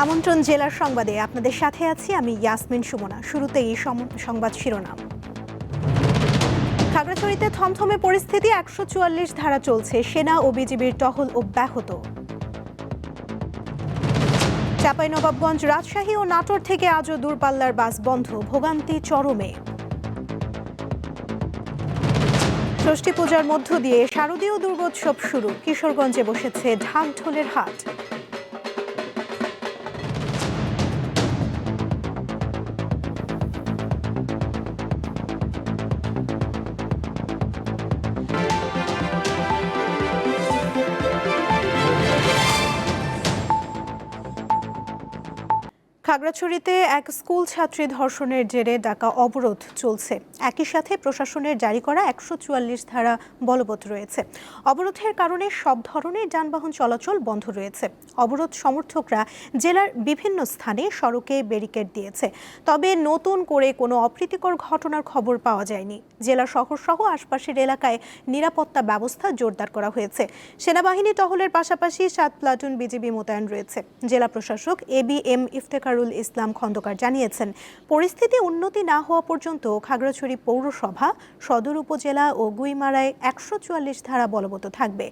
আমন্ত্রণ জেলার সংবাদে আপনাদের সাথে আছি আমি ইয়াসমিন সুমনা। শুরুতেই সম- সংবাদ শিরোনাম। খাগড়াছড়িতে থমথমে পরিস্থিতি, একশো চুয়াল্লিশ ধারা চলছে। সেনা ও বিজিবির টহল অব্যাহত। চাঁপাইনবাবগঞ্জ রাজশাহী ও নাটোর থেকে আজও দূরপাল্লার বাস বন্ধ। ভোগান্তি চরমে। ষষ্ঠী পূজার মধ্য দিয়ে শারদীয় দুর্গোৎসব শুরু। কিশোরগঞ্জে বসেছে ঢাক ঢোলের হাট। খাগড়াছড়িতে এক স্কুল ছাত্রী ধর্ষণের জেরে ডাকা অবরোধ চলছে। একই সাথে প্রশাসনের জারি করা একশো চুয়াল্লিশ ধারা বলবৎ রয়েছে। অবরোধের কারণে সব ধরনের যানবাহন চলাচল বন্ধ রয়েছে। অবরোধ সমর্থকরা জেলার বিভিন্ন স্থানে সড়কে ব্যারিকেড দিয়েছে। তবে নতুন করে কোনো অপ্রীতিকর ঘটনার খবর পাওয়া যায়নি। জেলা শহর সহ আশপাশের এলাকায় নিরাপত্তা ব্যবস্থা জোরদার করা হয়েছে। সেনাবাহিনী টহলের পাশাপাশি সাত প্লাটুন বিজিবি মোতায়েন রয়েছে। জেলা প্রশাসক A B M Iftekharul Islam Khandakar জানিয়েছেন, পরিস্থিতি উন্নতি না হওয়া পর্যন্ত খাগড়াছড়ি পৌরসভা, সদর উপজেলা ও গুইমারায় একশো চুয়াল্লিশ ধারা বলবৎ থাকবে।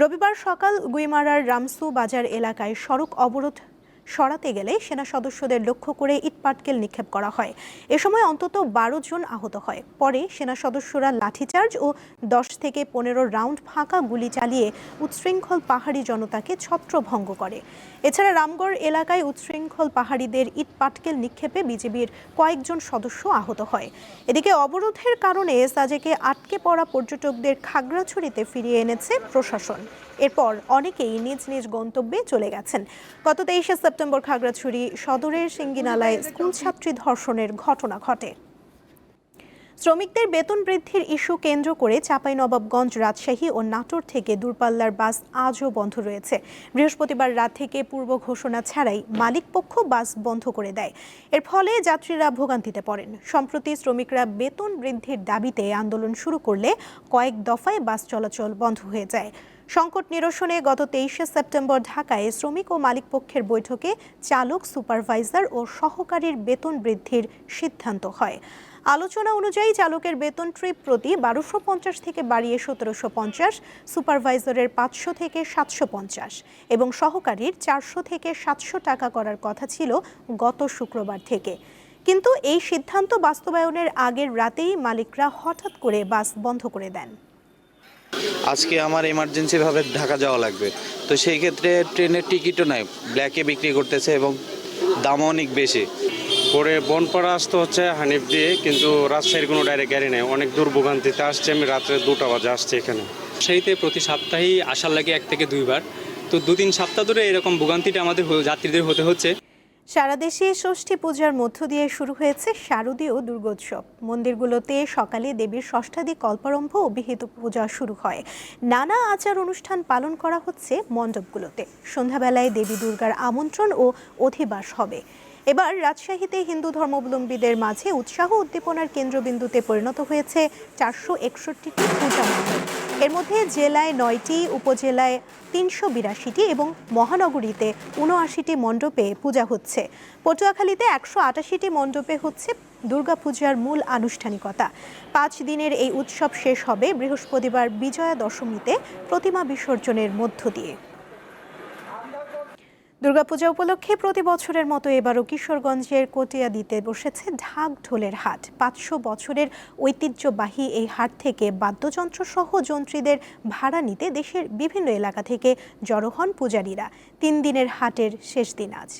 রবিবার সকাল গুইমারার রামসু বাজার এলাকায় সড়ক অবরোধ সরাতে গেলে সেনা সদস্যদের লক্ষ্য করে ইটপাটকেল নিক্ষেপ করা হয়। এ সময় অন্তত বারো জন আহত হয়। পরে সেনা সদস্যরা লাঠিচার্জ ও দশ থেকে পনেরো রাউন্ড ফাঁকা গুলি চালিয়ে উচ্ছৃঙ্খল পাহাড়ি জনতাকে ছত্রভঙ্গ করে। এছাড়া রামগড় এলাকায় উচ্ছৃঙ্খল পাহাড়িদের ইটপাটকেল নিক্ষেপে বিজেপির কয়েকজন সদস্য আহত হয়। এদিকে অবরোধের কারণে সাজেকে আটকে পড়া পর্যটকদের খাগড়াছড়িতে ফিরিয়ে এনেছে প্রশাসন। এরপর অনেকেই নিজ নিজ গন্তব্যে চলে গেছেন। গত তেইশে সেপ্টেম্বর খাগড়াছড়ি সদরের সিঙ্গিনালায় স্কুল ছাত্রী ধর্ষণের ঘটনা ঘটে। শ্রমিকদের বেতন বৃদ্ধির ইস্যু কেন্দ্র করে চাঁপাইনবাবগঞ্জ রাজশাহী ও নাটোর থেকে দূরপাল্লার বাস আজও বন্ধ রয়েছে। বৃহস্পতিবার রাত থেকে পূর্ব ঘোষণা ছাড়াই মালিকপক্ষ বাস বন্ধ করে দেয়। এর ফলে যাত্রীরা ভোগান্তিতে পড়েন। সম্প্রতি শ্রমিকরা বেতন বৃদ্ধির দাবিতে আন্দোলন শুরু করলে কয়েক দফায় বাস চলাচল বন্ধ হয়ে যায়। সংকট নিরসনে গত তেইশে সেপ্টেম্বর ঢাকায় শ্রমিক ও মালিকপক্ষের বৈঠকে চালক, সুপারভাইজার ও সহকারীর বেতন বৃদ্ধির সিদ্ধান্ত হয়। আলোচনা অনুযায়ী চালকের বেতন ট্রিপ প্রতি বারোশো পঞ্চাশ থেকে বাড়িয়ে সতেরোশো পঞ্চাশ, সুপারভাইজারের পাঁচশো থেকে সাতশো পঞ্চাশ এবং সহকারীর চারশো থেকে সাতশো টাকা করার কথা ছিল গত শুক্রবার থেকে। কিন্তু এই সিদ্ধান্ত বাস্তবায়নের আগের রাতেই মালিকরা হঠাৎ করে বাস বন্ধ করে দেন। আজকে আমার এমার্জেন্সিভাবে ঢাকা যাওয়া লাগবে। তো সেই ক্ষেত্রে ট্রেনের টিকিটও নাই ব্ল্যাকে বিক্রি করতেছে এবং দামও অনেক বেশি। পরে বনপাড়া আসতে হচ্ছে হানিফ দিয়ে কিন্তু রাজশাহীর কোনো ডাইরেক্ট গাড়ি নেই। অনেক দূর ভোগান্তিতে আসছে আমি রাত্রে দুটা বাজে আসছি এখানে। সেইতে প্রতি সপ্তাহেই আসার লাগে এক থেকে দুইবার। তো দু তিন সপ্তাহ ধরে এরকম ভোগান্তিটা আমাদের যাত্রীদের হতে হচ্ছে। সারা দেশে ষষ্ঠী পূজার মধ্য দিয়ে শুরু হয়েছে শারদীয় দুর্গোৎসব। মন্দিরগুলোতে সকালে দেবীর ষষ্ঠাদি কল্পারম্ভ ও বিহিত পূজা শুরু হয়। নানা আচার অনুষ্ঠান পালন করা হচ্ছে মণ্ডপগুলোতে। সন্ধ্যাবেলায় দেবী দুর্গার আমন্ত্রণ ও অধিবাস হবে। এবার রাজশাহীতে হিন্দু ধর্মাবলম্বীদের মাঝে উৎসাহ উদ্দীপনার কেন্দ্রবিন্দুতে পরিণত হয়েছে চারশো একষট্টিটি পূজা এর মধ্যে জেলায় নয়টি, উপজেলায় তিনশো বিরাশিটি এবং মহানগরীতে উনআশিটি মণ্ডপে পূজা হচ্ছে। পটুয়াখালীতে একশো আটাশিটি মণ্ডপে হচ্ছে দুর্গাপূজার মূল আনুষ্ঠানিকতা। পাঁচ দিনের এই উৎসব শেষ হবে বৃহস্পতিবার বিজয়া দশমীতে প্রতিমা বিসর্জনের মধ্য দিয়ে। দুর্গাপূজা উপলক্ষে প্রতি বছরের মতো এবারও কিশোরগঞ্জের কটিয়াদিতে বসেছে ঢাক ঢোলের হাট। পাঁচশো বছরের ঐতিহ্যবাহী এই হাট থেকে বাদ্যযন্ত্র সহ যন্ত্রীদের ভাড়া নিতে দেশের বিভিন্ন এলাকা থেকে জড়ো হন পূজারীরা। তিন দিনের হাটের শেষ দিন আজ।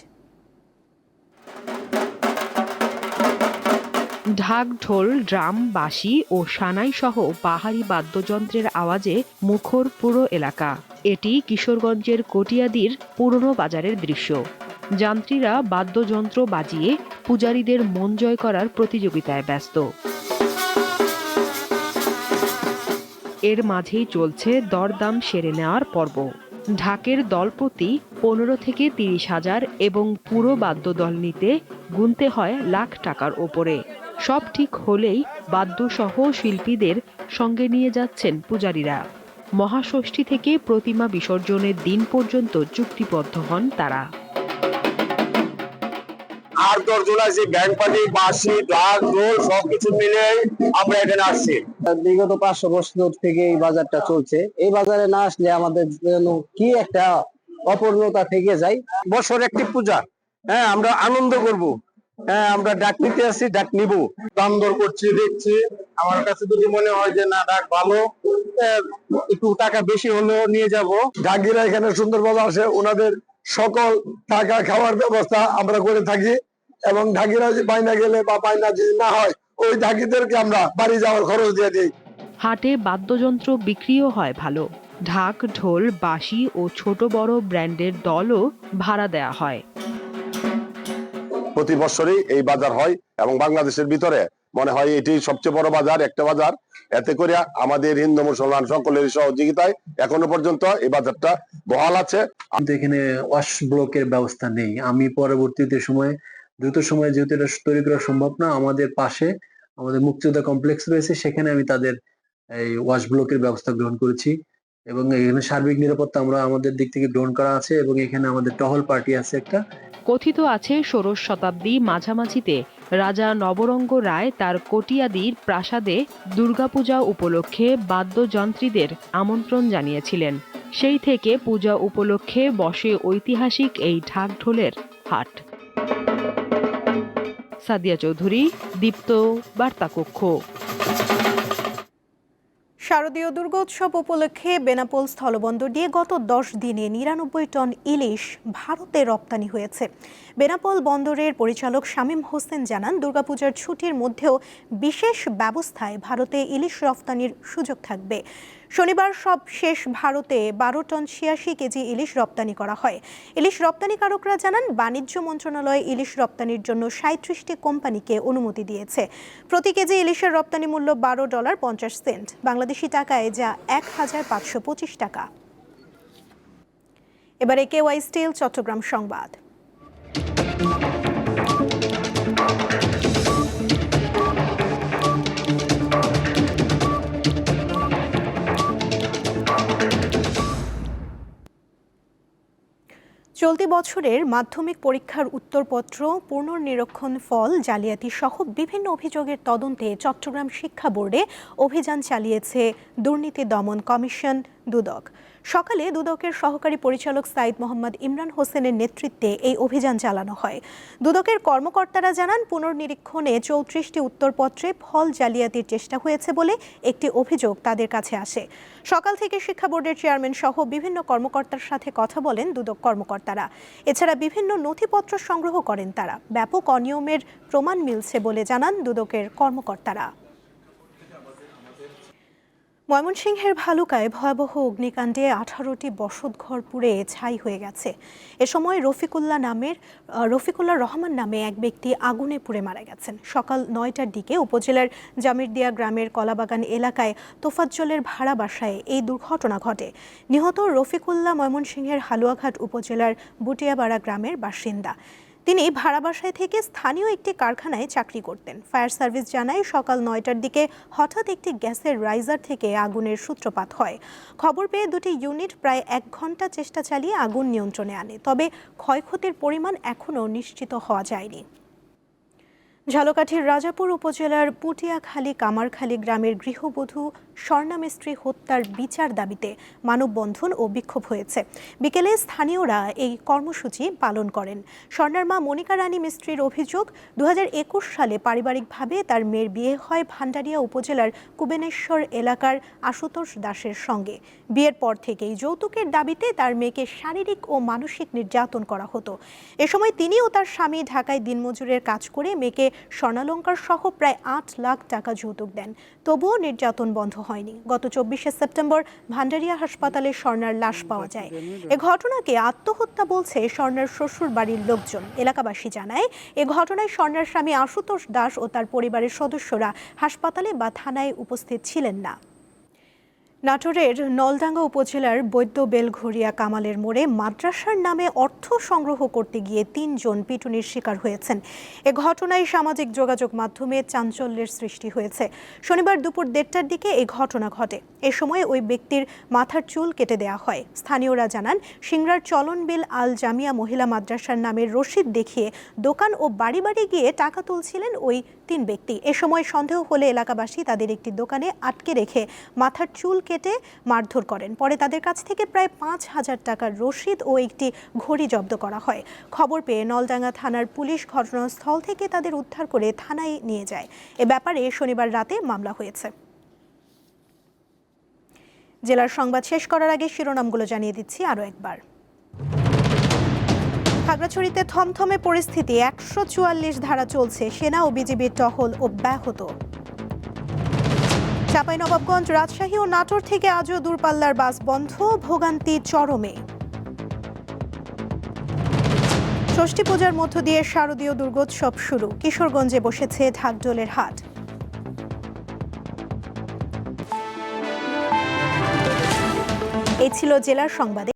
ঢাক ঢোল ড্রাম, বাঁশি ও সানাই সহ পাহাড়ি বাদ্যযন্ত্রের আওয়াজে মুখর পুরো এলাকা। এটি কিশোরগঞ্জের কটিয়াদির পুরনো বাজারের দৃশ্য। যান্ত্রীরা বাদ্যযন্ত্র বাজিয়ে পূজারীদের মন জয় করার প্রতিযোগিতায় ব্যস্ত। এর মাঝেই চলছে দরদাম সেরে নেওয়ার পর্ব। ঢাকের দল প্রতি পনেরো থেকে তিরিশ হাজার এবং পুরো বাদ্যদল নিতে গুনতে হয় লাখ টাকার ওপরে। সব ঠিক হলেই বাদ্যসহ শিল্পীদের সঙ্গে নিয়ে যাচ্ছেন পূজারীরা। মহাষষ্ঠী থেকে প্রতিমা বিসর্জনের দিন পর্যন্ত চুক্তিবদ্ধ হন তারা। দশ জন আছি ব্যাংক পার্টি বাসি ড্রাগ রোল সবকিছু মিলে আমরা এখানে আসছি। বিগত পাঁচশো বছর থেকে এই বাজারটা চলছে। এই বাজারে না আসলে আমাদের যেন কি একটা অপূর্ণতা থেকে যায়। বছর একটি পূজা হ্যাঁ আমরা আনন্দ করব। হ্যাঁ আমরা ডাক নিতে আসছি ডাক নিব। দাম দর করছি দেখছি। আমার কাছে যদি মনে হয় যে না ডাক ভালো একটু টাকা বেশি হলেও নিয়ে যাব। ডাকিরা এখানে সুন্দরভাবে আসে ওনাদের সকল থাকা খাওয়ার ব্যবস্থা আমরা করে থাকি। এবং ঢাকিরা যে বাইনা গেলে বা বাইনা যদি না হয় ওই ঢাকিদেরকে আমরা বাড়ি যাওয়ার খরচ দিয়ে দিই। হাটে বাদ্যযন্ত্র বিক্রিও হয় ভালো। ঢাক ঢোল বাঁশি ও ছোট বড় ব্র্যান্ডের দলও ভাড়া দেয়া হয়। প্রতি বছরই এই বাজার হয় এবং বাংলাদেশের ভিতরে মনে হয় এটি সবচেয়ে বড় বাজার, একটা বাজার। এতে করে আমাদের হিন্দু, মুসলমান সকলের সহযোগিতায় এখনও পর্যন্ত এই বাজারটা বহাল আছে। এখানে ওয়াশ ব্লকের ব্যবস্থা নেই। আমি পরবর্তীতে সময়, দ্রুত সময়ে যেহেতু এটা তৈরি করা সম্ভব না, আমাদের পাশে আমাদের মুক্তিযোদ্ধা কমপ্লেক্স রয়েছে, সেখানে আমি তাদের এই ওয়াশ ব্লকের ব্যবস্থা গ্রহণ করেছি। এবং এখানে সার্বিক নিরাপত্তা আমরা আমাদের দিক থেকে গ্রহণ করা আছে এবং এখানে আমাদের টহল পার্টি আছে একটা। কথিত আছে, ষোড়শ শতাব্দী মাঝামাঝিতে রাজা নবরঙ্গ রায় তার কটিয়াদির প্রাসাদে দুর্গাপূজা উপলক্ষে বাদ্যযন্ত্রীদের আমন্ত্রণ জানিয়েছিলেন। সেই থেকে পূজা উপলক্ষে বসে ঐতিহাসিক এই ঢাক ঢোলের হাট। সাদিয়া চৌধুরী, দীপ্ত বার্তাকক্ষ। শারদীয় দুর্গোৎসব উপলক্ষে বেনাপোল স্থলবন্দর দিয়ে গত দশ দিনে নিরানব্বই টন ইলিশ ভারতে রপ্তানি হয়েছে। বেনাপোল বন্দরের পরিচালক শামীম হোসেন জানান, দুর্গাপূজার ছুটির মধ্যেও বিশেষ ব্যবস্থায় ভারতে ইলিশ রপ্তানির সুযোগ থাকবে। শনিবার সব শেষ ভারতে বারো টন ছিয়াশি কেজি ইলিশ রপ্তানি করা হয়। ইলিশ রপ্তানিকারকরা জানান, বাণিজ্য মন্ত্রণালয় ইলিশ রপ্তানির জন্য সাঁত্রিশটি কোম্পানিকে অনুমতি দিয়েছে। প্রতি কেজি ইলিশের রপ্তানি মূল্য বারো ডলার পঞ্চাশ সেন্ট। বাংলাদেশি টাকায় যা এক হাজার পাঁচশো পঁচিশ টাকা। এবারে কেওয়াই স্টিল, চট্টগ্রাম সংবাদ। চলতি বছরের মাধ্যমিক পরীক্ষার উত্তরপত্র, পুনর্নিরীক্ষণ ফল জালিয়াতি সহ বিভিন্ন অভিযোগের তদন্তে চট্টগ্রাম শিক্ষা বোর্ডে অভিযান চালিয়েছে দুর্নীতি দমন কমিশন। দুদক। সকালে দুদকের সহকারী পরিচালক সাইদ মোহাম্মদ ইমরান হোসেনের নেতৃত্বে এই অভিযান চালানো হয়। দুদকের কর্মকর্তারা জানান, পুনর্নিরীক্ষণে চৌত্রিশটি উত্তরপত্রে ফল জালিয়াতির চেষ্টা হয়েছে বলে একটি অভিযোগ তাদের কাছে আসে। সকাল থেকে শিক্ষা বোর্ডের চেয়ারম্যান সহ বিভিন্ন কর্মকর্তার সাথে কথা বলেন দুদক কর্মকর্তারা। এছাড়া বিভিন্ন নথিপত্র সংগ্রহ করেন তারা। ব্যাপক অনিয়মের প্রমাণ মিলছে বলে জানান দুদকের কর্মকর্তারা। ময়মনসিংহের ভালুকায় ভয়াবহ অগ্নিকাণ্ডে আঠারোটি বসতঘর পুড়ে ছাই হয়ে গেছে। এ সময় রফিকুল্লাহ নামের রফিকুল্লাহ রহমান নামে এক ব্যক্তি আগুনে পুড়ে মারা গেছেন। সকাল নয়টার দিকে উপজেলার জামিরদিয়া গ্রামের কলাবাগান এলাকায় তোফাজ্জলের ভাড়া বাসায় এই দুর্ঘটনা ঘটে। নিহত রফিকুল্লাহ ময়মনসিংহের হালুয়াঘাট উপজেলার বুটিয়াবাড়া গ্রামের বাসিন্দা। তিনি ভাড়া বাসায় থেকে স্থানীয় একটি কারখানায় চাকরি করতেন। ফায়ার সার্ভিস জানায়, সকাল নয়টার দিকে হঠাৎ একটি গ্যাসের রাইজার থেকে আগুনের সূত্রপাত হয়। খবর পেয়ে দুটি ইউনিট প্রায় এক ঘণ্টা চেষ্টা চালিয়ে আগুন নিয়ন্ত্রণে আনে, তবে ক্ষয়ক্ষতির পরিমাণ এখনও নিশ্চিত হওয়া যায়নি। ঝালকাঠির রাজাপুর উপজেলার পুটিয়াখালী কামারখালী গ্রামের গৃহবধূ স্বর্ণা মিস্ত্রি হত্যার বিচার দাবিতে মানববন্ধন ও বিক্ষোভ হয়েছে। বিকেলে স্থানীয়রা এই কর্মসূচি পালন করেন। স্বর্ণার মা মনিকা রানী মিস্ত্রির অভিযোগ দু হাজার একুশ সালে পারিবারিকভাবে তার মেয়ের বিয়ে হয় ভান্ডারিয়া উপজেলার কুবেনেশ্বর এলাকার আশুতোষ দাসের সঙ্গে। বিয়ের পর থেকেই যৌতুকের দাবিতে তার মেয়েকে শারীরিক ও মানসিক নির্যাতন করা হতো। এ সময় তিনি ও তার স্বামী ঢাকায় দিনমজুরের কাজ করে মেয়েকে স্বর্ণালঙ্কার সহ প্রায় আট লাখ টাকা যৌতুক দেন। তবুও নির্যাতন বন্ধ হয়নি। গত চব্বিশে সেপ্টেম্বর ভান্ডারিয়া হাসপাতালে স্বর্ণার লাশ পাওয়া যায়। এ ঘটনাকে আত্মহত্যা বলছে স্বর্ণার শ্বশুর বাড়ির লোকজন। এলাকাবাসী জানায়, এ ঘটনায় স্বর্ণার স্বামী আশুতোষ দাস ও তার পরিবারের সদস্যরা হাসপাতালে বা থানায় উপস্থিত ছিলেন না। নাটোরের নলডাঙ্গা উপজেলার বৈদ্য বেলঘরিয়া কামালের মোড়ে মাদ্রাসার নামে অর্থ সংগ্রহ করতে গিয়ে তিনজন পিটুনির শিকার হয়েছেন। এ ঘটনায় সামাজিক যোগাযোগ মাধ্যমে চাঞ্চল্যের সৃষ্টি হয়েছে। শনিবার দুপুর দেড়টার দিকে এই ঘটনা ঘটে। এ সময় ওই ব্যক্তির মাথার চুল কেটে দেওয়া হয়। স্থানীয়রা জানান, সিংড়ার চলনবিল আল জামিয়া মহিলা মাদ্রাসার নামের রসিদ দেখিয়ে দোকান ও বাড়ি বাড়ি গিয়ে টাকা তুলছিলেন ওই তিন ব্যক্তি। এ সময় সন্দেহ হলে এলাকাবাসী তাদের একটি দোকানে আটকে রেখে মাথার চুল কেটে মারধর করেন। পরে তাদের কাছ থেকে প্রায় পাঁচ হাজার টাকার রসিদ ও একটি ঘড়ি জব্দ করা হয়। খবর পেয়ে নলডাঙ্গা থানার পুলিশ ঘটনাস্থল থেকে তাদের উদ্ধার করে থানায় নিয়ে যায়। এ ব্যাপারে শনিবার রাতে মামলা হয়েছে। জেলার সংবাদ শেষ করার আগে শিরোনামগুলো জানিয়ে দিচ্ছি আরও একবার। খাগড়াছড়িতে থমথমে পরিস্থিতি। একশো চুয়াল্লিশ ধারা চলছে। সেনা ও বিজিবির টহল অব্যাহত। চাঁপাইনবাবগঞ্জ রাজশাহী ও নাটোর থেকে আজও দূরপাল্লার বাস বন্ধ, ভোগান্তি চরমে। ষষ্ঠী পূজার মধ্য দিয়ে শারদীয় দুর্গোৎসব শুরু, কিশোরগঞ্জে বসেছে ঢাকডোলের হাট। এই ছিল জেলার সংবাদে।